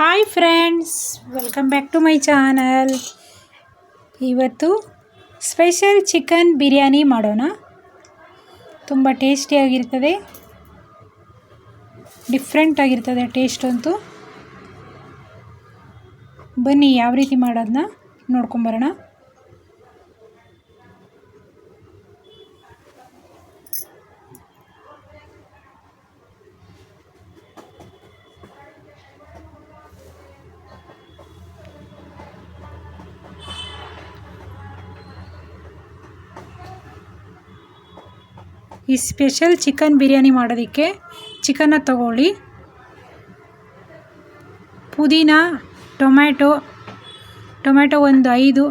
Hi friends welcome back to my channel ಇವತ್ತು special chicken biryani ಮಾಡೋಣ. ತುಂಬ ಟೇಸ್ಟಿಯಾಗಿರ್ತದೆ ಡಿಫ್ರೆಂಟ್ ಆಗಿರ್ತದೆ ಟೇಸ್ಟ್ ಅಂತೂ. ಬನ್ನಿ, ಯಾವ ರೀತಿ ಮಾಡೋದನ್ನ ನೋಡ್ಕೊಂಬರೋಣ. ಈ ಸ್ಪೆಷಲ್ ಚಿಕನ್ ಬಿರಿಯಾನಿ ಮಾಡೋದಕ್ಕೆ ಚಿಕನ್ನ ತಗೊಳ್ಳಿ. ಪುದೀನ, ಟೊಮ್ಯಾಟೊ ಟೊಮ್ಯಾಟೊ ಒಂದು ಐದು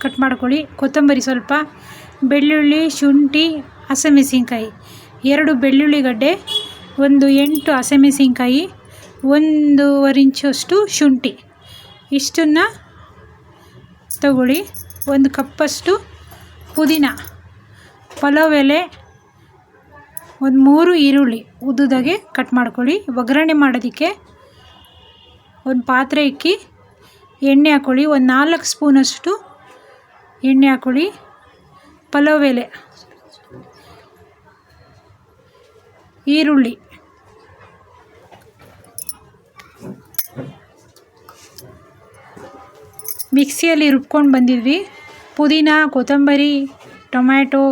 ಕಟ್ ಮಾಡ್ಕೊಳ್ಳಿ. ಕೊತ್ತಂಬರಿ ಸ್ವಲ್ಪ, ಬೆಳ್ಳುಳ್ಳಿ, ಶುಂಠಿ, ಹಸಿಮೆಣಸಿನ್ಕಾಯಿ. ಎರಡು ಬೆಳ್ಳುಳ್ಳಿ ಗಡ್ಡೆ, ಒಂದು ಎಂಟು ಹಸಿಮೆಣಸಿನ್ಕಾಯಿ, ಒಂದೂವರೆ ಇಂಚಷ್ಟು ಶುಂಠಿ. ಇಷ್ಟನ್ನು ತಗೊಳ್ಳಿ. ಒಂದು ಕಪ್ಪಷ್ಟು ಪುದೀನ. ಪಲಾವ್ ಎಲೆ ಒಂದು ಮೂರು ಈರುಳ್ಳಿ ಉದ್ದುದಾಗೆ ಕಟ್ ಮಾಡ್ಕೊಳ್ಳಿ. ಒಗ್ಗರಣೆ ಮಾಡೋದಕ್ಕೆ ಒಂದು ಪಾತ್ರೆ ಇಕ್ಕಿ ಎಣ್ಣೆ ಹಾಕ್ಕೊಳ್ಳಿ ಒಂದು ನಾಲ್ಕು ಸ್ಪೂನಷ್ಟು ಎಣ್ಣೆ ಹಾಕ್ಕೊಳ್ಳಿ ಪಲಾವ್ ಎಲೆ, ಈರುಳ್ಳಿ, ಮಿಕ್ಸಿಯಲ್ಲಿ ರುಬ್ಕೊಂಡು ಬಂದಿದ್ವಿ. ಪುದೀನ, ಕೊತ್ತಂಬರಿ, ಟೊಮ್ಯಾಟೊ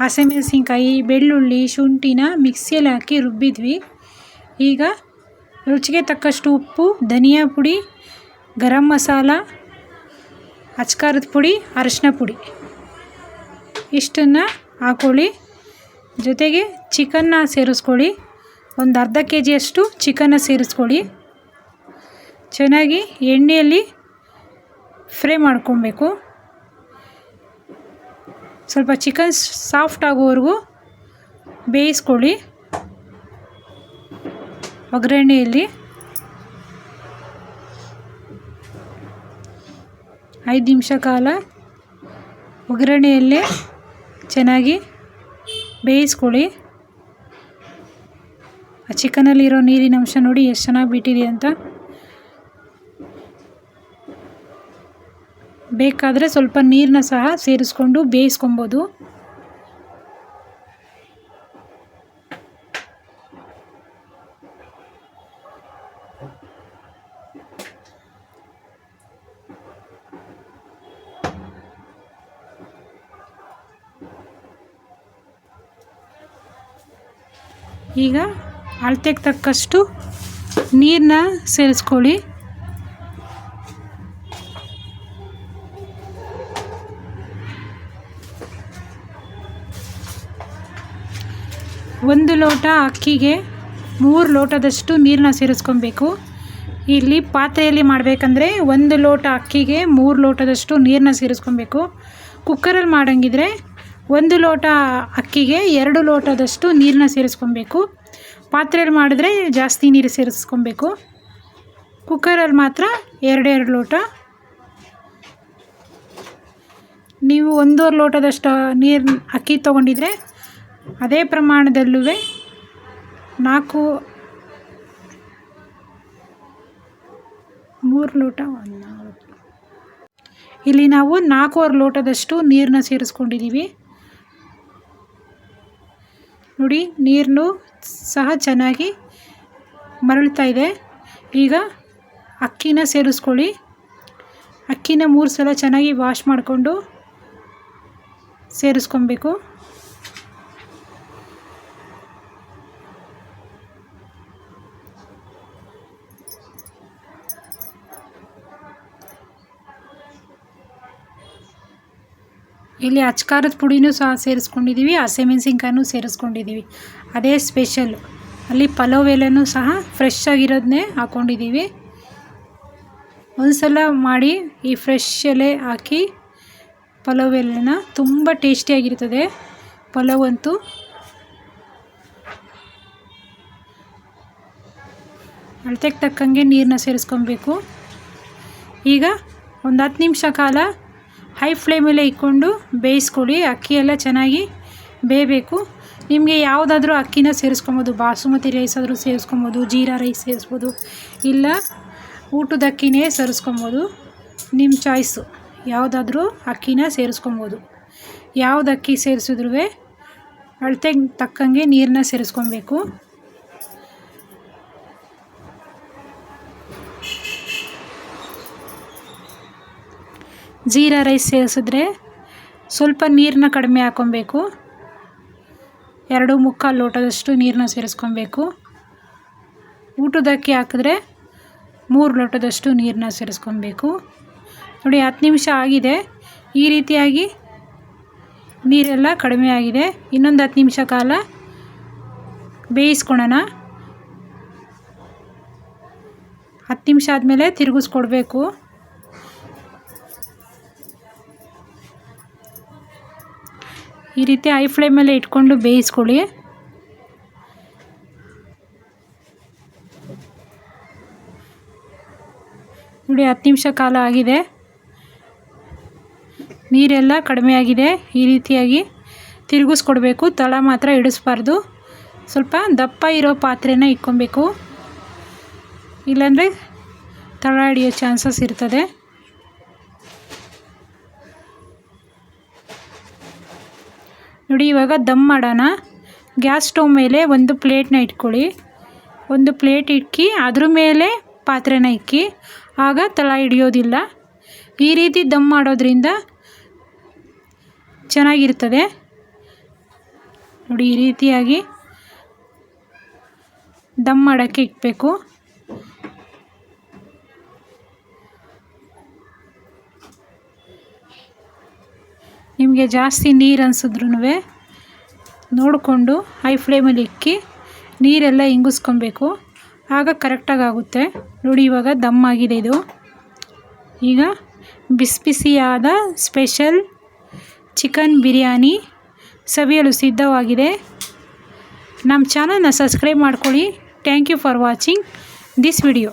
ಹಸಿಮೆಣಸಿನ್ಕಾಯಿ, ಬೆಳ್ಳುಳ್ಳಿ, ಶುಂಠಿನ ಮಿಕ್ಸಿಯಲ್ಲಿ ಹಾಕಿ ರುಬ್ಬಿದ್ವಿ. ಈಗ ರುಚಿಗೆ ತಕ್ಕಷ್ಟು ಉಪ್ಪು, ಧನಿಯಾ ಪುಡಿ, ಗರಂ ಮಸಾಲ, ಅಚ್ಕಾರದ ಪುಡಿ, ಅರಶಿನ ಪುಡಿ. ಇಷ್ಟನ್ನು ಹಾಕ್ಕೊಳ್ಳಿ ಜೊತೆಗೆ ಚಿಕನ್ನ ಸೇರಿಸ್ಕೊಳ್ಳಿ. ಒಂದು ಅರ್ಧ ಕೆ ಜಿಯಷ್ಟು ಚಿಕನ್ನ ಸೇರಿಸ್ಕೊಳ್ಳಿ. ಚೆನ್ನಾಗಿ ಎಣ್ಣೆಯಲ್ಲಿ ಫ್ರೈ ಮಾಡ್ಕೊಬೇಕು. ಸ್ವಲ್ಪ ಚಿಕನ್ ಸಾಫ್ಟ್ ಆಗೋವರೆಗೂ ಬೇಯಿಸ್ಕೊಳ್ಳಿ. ಒಗ್ಗರಣೆಯಲ್ಲಿ ಐದು ನಿಮಿಷ ಕಾಲ ಒಗ್ಗರಣೆಯಲ್ಲೇ ಚೆನ್ನಾಗಿ ಬೇಯಿಸ್ಕೊಳ್ಳಿ. ಆ ಚಿಕನಲ್ಲಿರೋ ನೀರಿನ ಅಂಶ ನೋಡಿ ಎಷ್ಟು ಚೆನ್ನಾಗಿ ಬಿಟ್ಟಿದೆ ಅಂತ. ಬೇಕಾದರೆ ಸ್ವಲ್ಪ ನೀರನ್ನ ಸಹ ಸೇರಿಸ್ಕೊಂಡು ಬೇಯಿಸ್ಕೊಬೋದು. ಈಗ ಅಳತೆಗೆ ತಕ್ಕಷ್ಟು ನೀರನ್ನ ಸೇರಿಸ್ಕೊಳ್ಳಿ. ಒಂದು ಲೋಟ ಅಕ್ಕಿಗೆ ಮೂರು ಲೋಟದಷ್ಟು ನೀರನ್ನ ಸೇರಿಸ್ಕೊಬೇಕು. ಇಲ್ಲಿ ಪಾತ್ರೆಯಲ್ಲಿ ಮಾಡಬೇಕಂದ್ರೆ ಒಂದು ಲೋಟ ಅಕ್ಕಿಗೆ ಮೂರು ಲೋಟದಷ್ಟು ನೀರನ್ನ ಸೇರಿಸ್ಕೊಬೇಕು. ಕುಕ್ಕರಲ್ಲಿ ಮಾಡೋಂಗಿದ್ರೆ ಒಂದು ಲೋಟ ಅಕ್ಕಿಗೆ ಎರಡು ಲೋಟದಷ್ಟು ನೀರನ್ನ ಸೇರಿಸ್ಕೊಬೇಕು. ಪಾತ್ರೆಯಲ್ಲಿ ಮಾಡಿದ್ರೆ ಜಾಸ್ತಿ ನೀರು ಸೇರಿಸ್ಕೊಬೇಕು. ಕುಕ್ಕರಲ್ಲಿ ಮಾತ್ರ ಎರಡೆರಡು ಲೋಟ. ನೀವು ಒಂದೂವರೆ ಲೋಟದಷ್ಟು ನೀರು ಅಕ್ಕಿ ತೊಗೊಂಡಿದ್ರೆ ಅದೇ ಪ್ರಮಾಣದಲ್ಲೂ ನಾಲ್ಕು ಮೂರು ಲೋಟ ಇಲ್ಲಿ ನಾವು ನಾಲ್ಕೂವರೆ ಲೋಟದಷ್ಟು ನೀರನ್ನ ಸೇರಿಸ್ಕೊಂಡಿದ್ದೀವಿ. ನೋಡಿ ನೀರನ್ನು ಸಹ ಚೆನ್ನಾಗಿ ಮರಳ್ತಾ ಇದೆ. ಈಗ ಅಕ್ಕಿನ ಸೇರಿಸ್ಕೊಳ್ಳಿ. ಅಕ್ಕಿನ ಮೂರು ಸಲ ಚೆನ್ನಾಗಿ ವಾಶ್ ಮಾಡಿಕೊಂಡು ಸೇರಿಸ್ಕೊಬೇಕು. ಇಲ್ಲಿ ಅಚ್ಕಾರದ ಪುಡಿನೂ ಸಹ ಸೇರಿಸ್ಕೊಂಡಿದ್ದೀವಿ ಹಸಿಮೆಣ್ಸಿನ್ಕಾಯನ್ನು ಸೇರಿಸ್ಕೊಂಡಿದ್ದೀವಿ. ಅದೇ ಸ್ಪೆಷಲ್ಲು ಅಲ್ಲಿ ಪಲಾವ್ ಎಲೆನೂ ಸಹ ಫ್ರೆಶ್ ಆಗಿರೋದನ್ನೇ ಹಾಕ್ಕೊಂಡಿದ್ದೀವಿ ಒಂದು ಸಲ ಮಾಡಿ ಈ ಫ್ರೆಶ್ ಎಲೆ ಹಾಕಿ ಪಲಾವ್ ಎಲೆನ ತುಂಬ ಟೇಸ್ಟಿಯಾಗಿರ್ತದೆ ಪಲಾವ್ ಅಂತೂ ಅಳತೆಗೆ ತಕ್ಕಂಗೆ ನೀರನ್ನ ಸೇರಿಸ್ಕೊಬೇಕು. ಈಗ ಒಂದು ಹತ್ತು ನಿಮಿಷ ಕಾಲ ಹೈ ಫ್ಲೇಮಲ್ಲೇ ಇಟ್ಕೊಂಡು ಬೇಯಿಸ್ಕೊಳ್ಳಿ. ಅಕ್ಕಿ ಎಲ್ಲ ಚೆನ್ನಾಗಿ ಬೇಯಬೇಕು. ನಿಮಗೆ ಯಾವುದಾದ್ರೂ ಅಕ್ಕಿನ ಸೇರಿಸ್ಕೊಬೋದು. ಬಾಸುಮತಿ ರೈಸ್ ಆದರೂ ಸೇರಿಸ್ಕೊಬೋದು. ಜೀರಾ ರೈಸ್ ಸೇರಿಸ್ಬೋದು. ಇಲ್ಲ ಊಟದ ಅಕ್ಕಿನೇ ಸೇರಿಸ್ಕೊಬೋದು. ನಿಮ್ಮ ಚಾಯ್ಸು ಯಾವುದಾದ್ರೂ ಅಕ್ಕಿನ ಸೇರಿಸ್ಕೊಬೋದು. ಯಾವ್ದು ಅಕ್ಕಿ ಸೇರಿಸಿದ್ರೂ ಅಳತೆಗೆ ತಕ್ಕಂಗೆ ನೀರನ್ನ ಸೇರಿಸ್ಕೊಬೇಕು. ಜೀರಾ ರೈಸ್ ಸೇರಿಸಿದ್ರೆ ಸ್ವಲ್ಪ ನೀರನ್ನ ಕಡಿಮೆ ಹಾಕ್ಕೊಬೇಕು. ಎರಡು ಮುಕ್ಕಾಲು ಲೋಟದಷ್ಟು ನೀರನ್ನ ಸೇರಿಸ್ಕೊಬೇಕು. ಊಟದ ಅಕ್ಕಿ ಹಾಕಿದ್ರೆ ಮೂರು ಲೋಟದಷ್ಟು ನೀರನ್ನ ಸೇರಿಸ್ಕೊಬೇಕು. ನೋಡಿ, ಹತ್ತು ನಿಮಿಷ ಆಗಿದೆ. ಈ ರೀತಿಯಾಗಿ ನೀರೆಲ್ಲ ಕಡಿಮೆ ಆಗಿದೆ. ಇನ್ನೊಂದು ಹತ್ತು ನಿಮಿಷ ಕಾಲ ಬೇಯಿಸ್ಕೊಳೋಣ. ಹತ್ತು ನಿಮಿಷ ಆದಮೇಲೆ ತಿರುಗಿಸ್ಕೊಡ್ಬೇಕು. ಈ ರೀತಿ ಐ ಫ್ಲೇಮಲ್ಲೇ ಇಟ್ಕೊಂಡು ಬೇಯಿಸ್ಕೊಳ್ಳಿ. ನೋಡಿ ಹತ್ತು ನಿಮಿಷ ಕಾಲ ಆಗಿದೆ. ನೀರೆಲ್ಲ ಕಡಿಮೆ ಆಗಿದೆ. ಈ ರೀತಿಯಾಗಿ ತಿರುಗಿಸ್ಕೊಡ್ಬೇಕು. ತಳ ಮಾತ್ರ ಇಡಿಸ್ಬಾರ್ದು. ಸ್ವಲ್ಪ ದಪ್ಪ ಇರೋ ಪಾತ್ರೆನ ಇಕ್ಕೊಬೇಕು ಇಲ್ಲಾಂದರೆ ತಳ ಹಿಡಿಯೋ ಚಾನ್ಸಸ್ ಇರ್ತದೆ. ನೋಡಿ, ಇವಾಗ ದಮ್ ಮಾಡೋಣ. ಗ್ಯಾಸ್ ಸ್ಟವ್ ಮೇಲೆ ಒಂದು ಪ್ಲೇಟ್ನ ಇಟ್ಕೊಳ್ಳಿ. ಒಂದು ಪ್ಲೇಟ್ ಇಕ್ಕಿ, ಅದ್ರ ಮೇಲೆ ಪಾತ್ರೆನ ಇಕ್ಕಿ. ಆಗ ತಳ ಹಿಡಿಯೋದಿಲ್ಲ. ಈ ರೀತಿ ದಮ್ ಮಾಡೋದ್ರಿಂದ ಚೆನ್ನಾಗಿರ್ತದೆ. ನೋಡಿ, ಈ ರೀತಿಯಾಗಿ ದಮ್ ಮಾಡೋಕ್ಕೆ ಇಕ್ಬೇಕು. ನಿಮಗೆ ಜಾಸ್ತಿ ನೀರು ಅನ್ಸಿದ್ರೂ ನೋಡಿಕೊಂಡು ಹೈ ಫ್ಲೇಮಲ್ಲಿ ಇಕ್ಕಿ ನೀರೆಲ್ಲ ಇಂಗಿಸ್ಕೊಬೇಕು. ಆಗ ಕರೆಕ್ಟಾಗಿ ಆಗುತ್ತೆ. ನೋಡಿ ಇವಾಗ ದಮ್ ಆಗಿದೆ ಇದು. ಈಗ ಬಿಸಿ ಬಿಸಿಯಾದ ಸ್ಪೆಷಲ್ ಚಿಕನ್ ಬಿರಿಯಾನಿ ಸವಿಯಲು ಸಿದ್ಧವಾಗಿದೆ. ನಮ್ಮ ಚಾನಲ್ನ ಸಬ್ಸ್ಕ್ರೈಬ್ ಮಾಡ್ಕೊಳ್ಳಿ. Thank you for watching this video